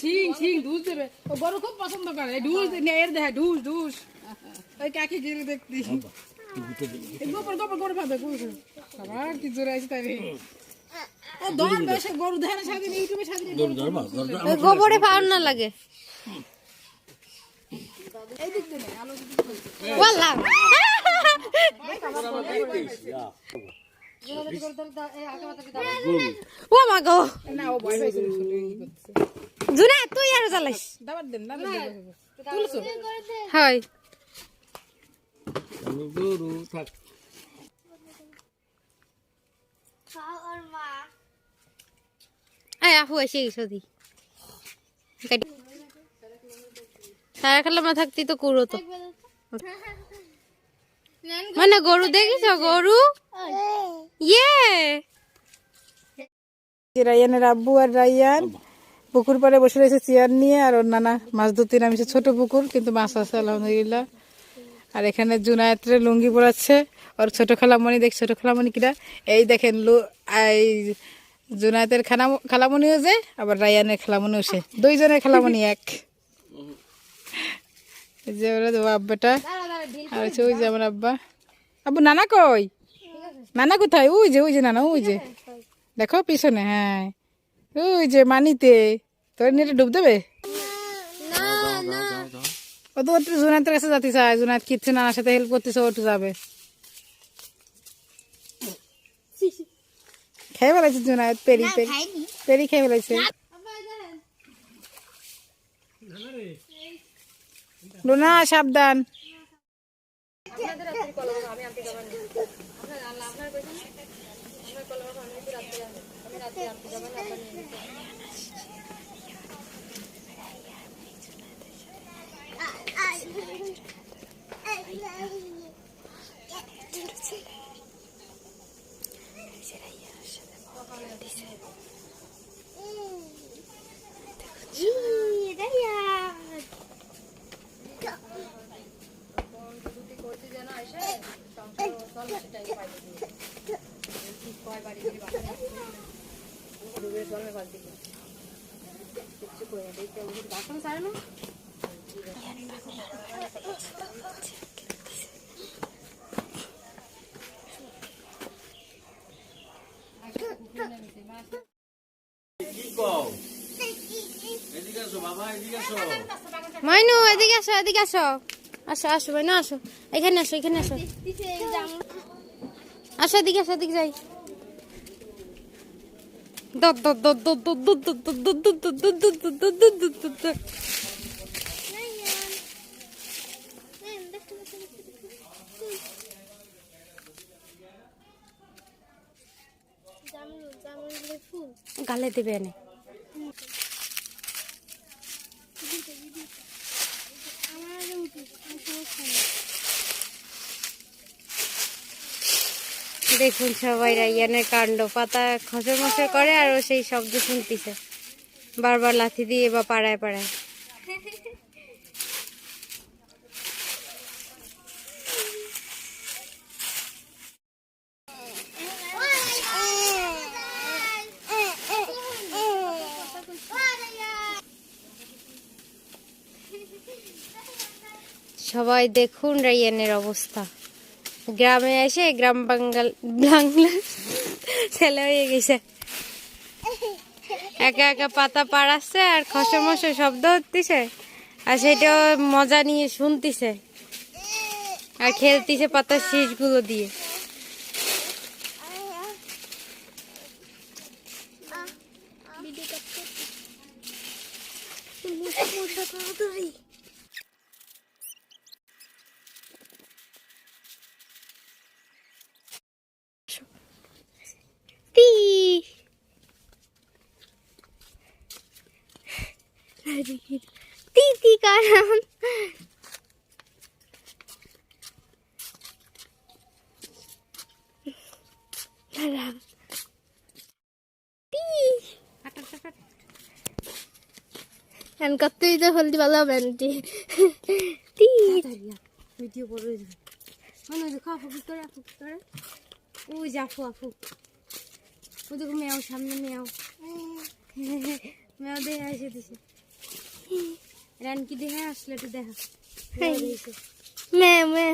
ছিং ছিং ঢুস দেবে ও গরু খুব পছন্দ করে এই ঢুস নে এর দেখে ঢুস ঢুস ওই কাকে গিয়ে দেখতি এই গোপর গোপর করে পাবে সবার কি জোরে আছে তাই ও দম বেশে গরু দেখে না সারাদিন ইউটিউবে সারাদিন গোবরে পাওয়ার না লাগে এই দিক দিয়ে আলো ওয়াল্লাহ ও মা গো না ও ভয় পাইছে জুনা তুই আর জ্বালাইস। দাবার দেন দেন। তুলছো হয়। গরু থাক। এই আপু এসে গেছো দি সারা খেলা না থাকতি তো কুড়ো তো। মানে গরু দেখিস গরু? ইয়ে। রায়ানের আব্বু আর রায়ান। পুকুর পাড়ে বসে রয়েছে চেয়ার নিয়ে আর ওর নানা মাছ ধরতে নামিছে ছোট পুকুর, কিন্তু মাছ আছে, আলহামদুলিল্লাহ। আর এখানে জুনায়েত্রে লুঙ্গি পরাচ্ছে। ওর ছোট খালামণি দেখ, ছোট খালামণি কিনা এই দেখেন লু এই জুনায়েতের খানা খালামণিও যে, আবার রায়ানের খালামণিও সে। দুইজনের খালামণি এক। যে ওরা আব্বাটা আর হচ্ছে ওই যে আমার আব্বা। আব্বু, নানা কই? নানা কোথায়? ওই যে ওই যে নানা, ওই যে। দেখো পিছনে হ্যাঁ। ওই যে মানিতে তোর নেটে ডুব দেবে? ও তো একটু জুনাতের কাছে যাতে চায়। জুনাত কিচ্ছু নানার সাথে হেল্প করতেছে ও একটু যাবে। খেয়ে ফেলাইছে জুনাত পেরি পেরি। পেরি খেয়ে ফেলাইছে লুনা সাবধান। আসো Dice. Te juro. মাইনু, এদিকে আসো এদিকে আসো। আসো আসো, মাইনু, আসো। এখানে আসো এখানে আসো। আসো, এদিকে আসো, এদিকে যাই। গালে দেবে এনে। দেখুন সবাই রাইয়ানের কাণ্ড। পাতা খসর মসর করে আর সেই শব্দ শুনতেছে। বারবার লাথি দিয়ে বা পাড়ায় পাড়ায়। সবাই দেখুন রাইয়ানের অবস্থা। গ্রামে এসে গ্রাম বাঙ্গাল বাংলা, ছেলে হয়ে গেছে। একা একা পাতা পাড়াচ্ছে আর খসে মশে শব্দ হতেছে আর সেটা মজা নিয়ে শুনতিছে। আর খেলতিছে পাতার শীষগুলো দিয়ে। টি কারণ হ্যান করতেই তো হলদি ভালো হবে আন্টি ভিডিও হয়ে যাবে মানে দেখো আপু কি করে আপু কি করে ওই যে আপু আপু ওই দেখো মেয়াও সামনে মেয়াও মেয়াও দিয়ে এসে দিছে রানকি দেখে হ্যাঁ, আসলে একটু দেখা। হ্যাঁ, হ্যাঁ। মে মে